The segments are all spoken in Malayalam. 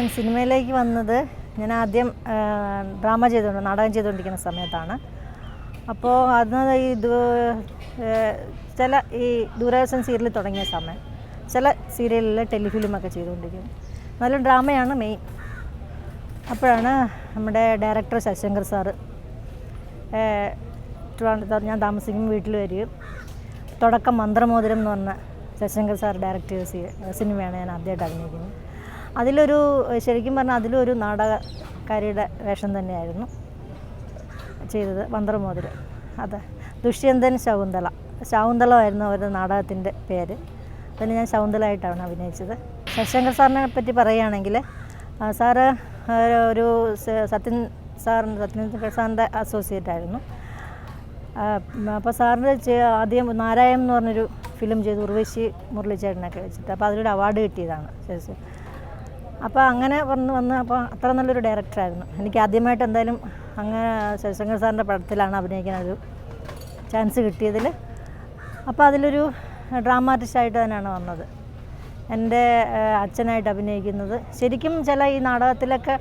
ഞാൻ സിനിമയിലേക്ക് വന്നത് ഞാൻ ആദ്യം ഡ്രാമ ചെയ്തുകൊണ്ട് നാടകം ചെയ്തുകൊണ്ടിരിക്കുന്ന സമയത്താണ്. അപ്പോൾ അന്ന് ഈ ചില ഈ ദൂരദർശൻ സീരിയൽ തുടങ്ങിയ സമയം ചില സീരിയലിൽ ടെലിഫിലിമൊക്കെ ചെയ്തുകൊണ്ടിരിക്കും. നല്ല ഡ്രാമയാണ് മെയിൻ. അപ്പോഴാണ് നമ്മുടെ ഡയറക്ടർ ശശങ്കർ സാറ് ഞാൻ താമസിക്കുന്ന വീട്ടിൽ വരികയും തുടക്കം മന്ത്രമോതിരം എന്ന് പറഞ്ഞ ശശങ്കർ സാർ ഡയറക്റ്റ് ചെയ്ത സിനിമയാണ് ഞാൻ ആദ്യമായിട്ട് അഭിനയിക്കുന്നത്. അതിലൊരു ശരിക്കും പറഞ്ഞാൽ അതിലൊരു നാടകക്കാരിയുടെ വേഷം തന്നെയായിരുന്നു ചെയ്തത് മന്ത്രമോതിരം അതെ ദുഷ്യന്തൻ ശകുന്തള. ശകുന്തളമായിരുന്നു അവരുടെ നാടകത്തിന്റെ പേര്. അതിന് ഞാൻ ശകുന്തളായിട്ടാണ് അഭിനയിച്ചത്. ശശങ്കർ സാറിനെ പറ്റി പറയുകയാണെങ്കിൽ സാറ് ഒരു സത്യൻ സാറിന്റെ സത്യൻ സാറിന്റെ അസോസിയേറ്റ് ആയിരുന്നു. അപ്പോൾ സാറിന്റെ ആദ്യം നാരായണം എന്ന് പറഞ്ഞൊരു ഫിലിം ചെയ്ത് ഉർവശി മുരളിച്ചേട്ടനൊക്കെ വെച്ചിട്ട് അപ്പോൾ അതിലൊരു അവാർഡ് കിട്ടിയതാണ് ശശി അപ്പോൾ അങ്ങനെ വന്ന് വന്ന് അപ്പോൾ അത്ര നല്ലൊരു ഡയറക്ടറായിരുന്നു എനിക്ക് ആദ്യമായിട്ട് എന്തായാലും അങ്ങനെ ശശങ്കർ സാറിന്റെ പടത്തിലാണ് അഭിനയിക്കാൻ ഒരു ചാൻസ് കിട്ടിയതിൽ. അപ്പോൾ അതിലൊരു ഡ്രാമാറ്റിസ്റ്റായിട്ട് തന്നെയാണ് വന്നത്. എന്റെ അച്ഛനായിട്ട് അഭിനയിക്കുന്നത്. ശരിക്കും ചില ഈ നാടകത്തിലൊക്കെ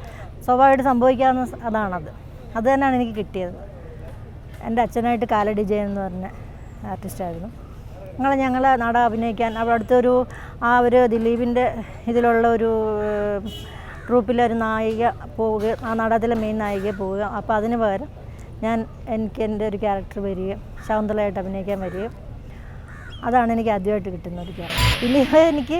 സ്വാഭാവികമായിട്ട് സംഭവിക്കാവുന്ന അതാണത്. അത് തന്നെയാണ് എനിക്ക് കിട്ടിയത്. എന്റെ അച്ഛനായിട്ട് കാലടി ജയൻ എന്ന് പറഞ്ഞ ആർട്ടിസ്റ്റായിരുന്നു ഞങ്ങൾ ഞങ്ങൾ നാടകം അഭിനയിക്കാൻ അവിടെ അടുത്തൊരു ആ ഒരു ദിലീപിന്റെ ഇതിലുള്ള ഒരു ട്രൂപ്പിലെ ഒരു നായിക പോവുക ആ നാടകത്തിലെ മെയിൻ നായിക പോവുക. അപ്പോൾ അതിന് പകരം ഞാൻ എനിക്ക് എന്റെ ഒരു ക്യാരക്ടർ വരികയും ശകുന്തളയായിട്ട് അഭിനയിക്കാൻ വരികയും അതാണ് എനിക്ക് ആദ്യമായിട്ട് കിട്ടുന്ന ഒരു ക്യാരക്ടർ ദിലീപ് എനിക്ക്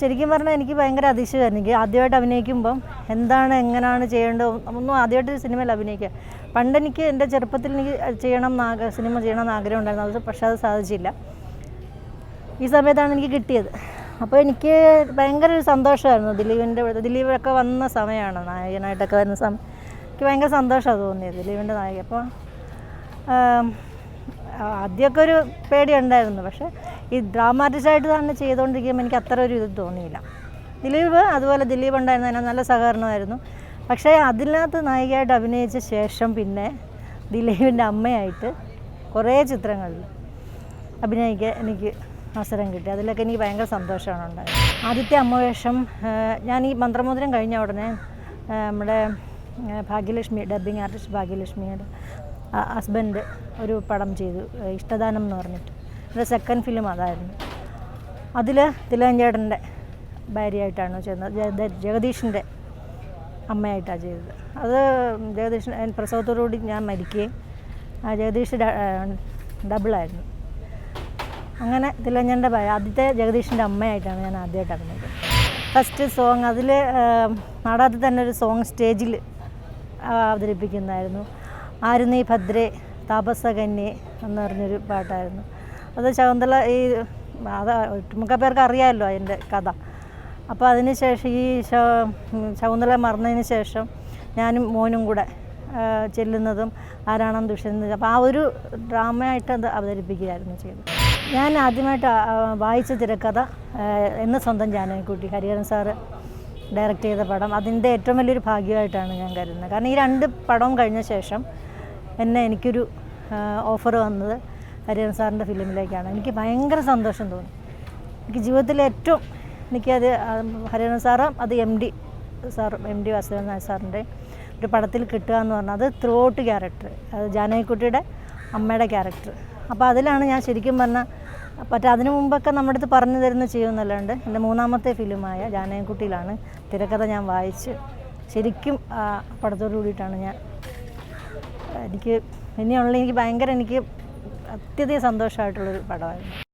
ശരിക്കും പറഞ്ഞാൽ എനിക്ക് ഭയങ്കര അതിശയമായിരുന്നു. എനിക്ക് ആദ്യമായിട്ട് അഭിനയിക്കുമ്പം എന്താണ് എങ്ങനെയാണ് ചെയ്യേണ്ടത്? ഒന്നും ആദ്യമായിട്ട് സിനിമയിൽ അഭിനയിക്കുക. പണ്ട് എനിക്ക് എന്റെ ചെറുപ്പത്തിൽ എനിക്ക് ചെയ്യണം സിനിമ ചെയ്യണം എന്ന് ആഗ്രഹം ഉണ്ടായിരുന്നു. അത് പക്ഷേ അത് സാധിച്ചില്ല. ഈ സമയത്താണ് എനിക്ക് കിട്ടിയത്. അപ്പോൾ എനിക്ക് ഭയങ്കര ഒരു സന്തോഷമായിരുന്നു. ദിലീപിന്റെ ദിലീപൊക്കെ വന്ന സമയമാണ് നായകനായിട്ടൊക്കെ വരുന്ന സമയം എനിക്ക് ഭയങ്കര സന്തോഷമാണ് തോന്നിയത് ദിലീപിന്റെ നായക അപ്പോൾ ആദ്യമൊക്കെ ഒരു പേടി പേടിയുണ്ടായിരുന്നു. പക്ഷേ ഈ ഡ്രാമാറ്റിസ്റ്റായിട്ട് തന്നെ ചെയ്തുകൊണ്ടിരിക്കുമ്പോൾ എനിക്ക് അത്ര ഒരു ഇത് തോന്നിയില്ല. ദിലീപ് അതുപോലെ ദിലീപ് ഉണ്ടായിരുന്നു അതിനകത്ത് നല്ല സഹകരണമായിരുന്നു. പക്ഷേ അതിനകത്ത് നായികയായിട്ട് അഭിനയിച്ച ശേഷം പിന്നെ ദിലീപിന്റെ അമ്മയായിട്ട് കുറേ ചിത്രങ്ങളിൽ അഭിനയിക്കാൻ എനിക്ക് അവസരം കിട്ടി. അതിലൊക്കെ എനിക്ക് ഭയങ്കര സന്തോഷമാണ് ഉണ്ടായത്. ആദ്യത്തെ അമ്മവേഷം ഞാൻ ഈ മന്ത്രമോതിരം കഴിഞ്ഞ ഉടനെ നമ്മുടെ ഭാഗ്യലക്ഷ്മി ഡബ്ബിംഗ് ആർട്ടിസ്റ്റ് ഭാഗ്യലക്ഷ്മിയുടെ ഹസ്ബൻഡ് ഒരു പടം ചെയ്തു ഇഷ്ടദാനം എന്ന് പറഞ്ഞിട്ട്. എന്റെ സെക്കൻഡ് ഫിലിം അതായിരുന്നു. അതിൽ തിലകഞ്ചേട്ടന്റെ ഭാര്യയായിട്ടാണ് ചെയ്യുന്നത് ജഗ- ജഗദീഷിന്റെ അമ്മയായിട്ടാണ് ചെയ്തത്. അത് ജഗദീഷ് പ്രസവത്തോടുകൂടി ഞാൻ മരിക്കുകയും ജഗദീഷ് ഡബിളായിരുന്നു. അങ്ങനെ തിലഞ്ഞന്റെ ആദ്യത്തെ ജഗദീഷിന്റെ അമ്മയായിട്ടാണ് ഞാൻ ആദ്യമായിട്ട് അഭിനയിക്കുന്നത് ഫസ്റ്റ് സോങ് അതിൽ നാടകത്തിൽ തന്നെ ഒരു സോങ് സ്റ്റേജിൽ അവതരിപ്പിക്കുന്നതായിരുന്നു. ആരുന്നീ ഭദ്രേ താപസകന്യെ എന്ന് പറഞ്ഞൊരു പാട്ടായിരുന്നു. അത് ശകുന്തള ഈ അത് ഒട്ടുമുക്ക പേർക്ക് അറിയാമല്ലോ അതിന്റെ കഥ. അപ്പോൾ അതിന് ശേഷം ഈ ശകുന്തള മറന്നതിന് ശേഷം ഞാനും മോനും കൂടെ ചെല്ലുന്നതും ആരാണെന്ന് ദുഷ്യന്തം അപ്പോൾ ആ ഒരു ഡ്രാമയായിട്ട് അത് അവതരിപ്പിക്കുകയായിരുന്നു ചെയ്തത്. ഞാൻ ആദ്യമായിട്ട് വായിച്ച തിരക്കഥ എന്ന സ്വന്തം ജാനകിക്കുട്ടി ഹരിഹരൻ സാറ് ഡയറക്റ്റ് ചെയ്ത പടം. അതിന്റെ ഏറ്റവും വലിയൊരു ഭാഗ്യമായിട്ടാണ് ഞാൻ കരുതുന്നത്. കാരണം ഈ രണ്ട് പടവും കഴിഞ്ഞ ശേഷം എന്നെ എനിക്കൊരു ഓഫർ വന്നത് ഹരിഹരൻ സാറിന്റെ ഫിലിമിലേക്കാണ്. എനിക്ക് ഭയങ്കര സന്തോഷം തോന്നി. എനിക്ക് ജീവിതത്തിൽ ഏറ്റവും എനിക്കത് ഹരിഹരൻ സാറ് അത് M D sir M D Vasudevan Nair സാറിന്റെ ഒരു പടത്തിൽ കിട്ടുക എന്ന് പറഞ്ഞാൽ അത് ത്രൂ ഔട്ട് ക്യാരക്ടർ അത് ജാനകിക്കുട്ടിയുടെ അമ്മയുടെ ക്യാരക്ടർ അപ്പോൾ അതിലാണ് ഞാൻ ശരിക്കും പറഞ്ഞാൽ മറ്റേ അതിനു മുമ്പൊക്കെ നമ്മുടെ അടുത്ത് പറഞ്ഞു തരുന്ന ചെയ്യുമെന്നല്ലാണ്ട് എന്റെ മൂന്നാമത്തെ ഫിലിമായ ജാനകിക്കുട്ടിയിലാണ് തിരക്കഥ ഞാൻ വായിച്ച് ശരിക്കും ആ പടത്തോട് കൂടിയിട്ടാണ് ഞാൻ എനിക്ക് ഇനിയുള്ള എനിക്ക് ഭയങ്കര എനിക്ക് അത്യധികം സന്തോഷമായിട്ടുള്ളൊരു പടമായിരുന്നു.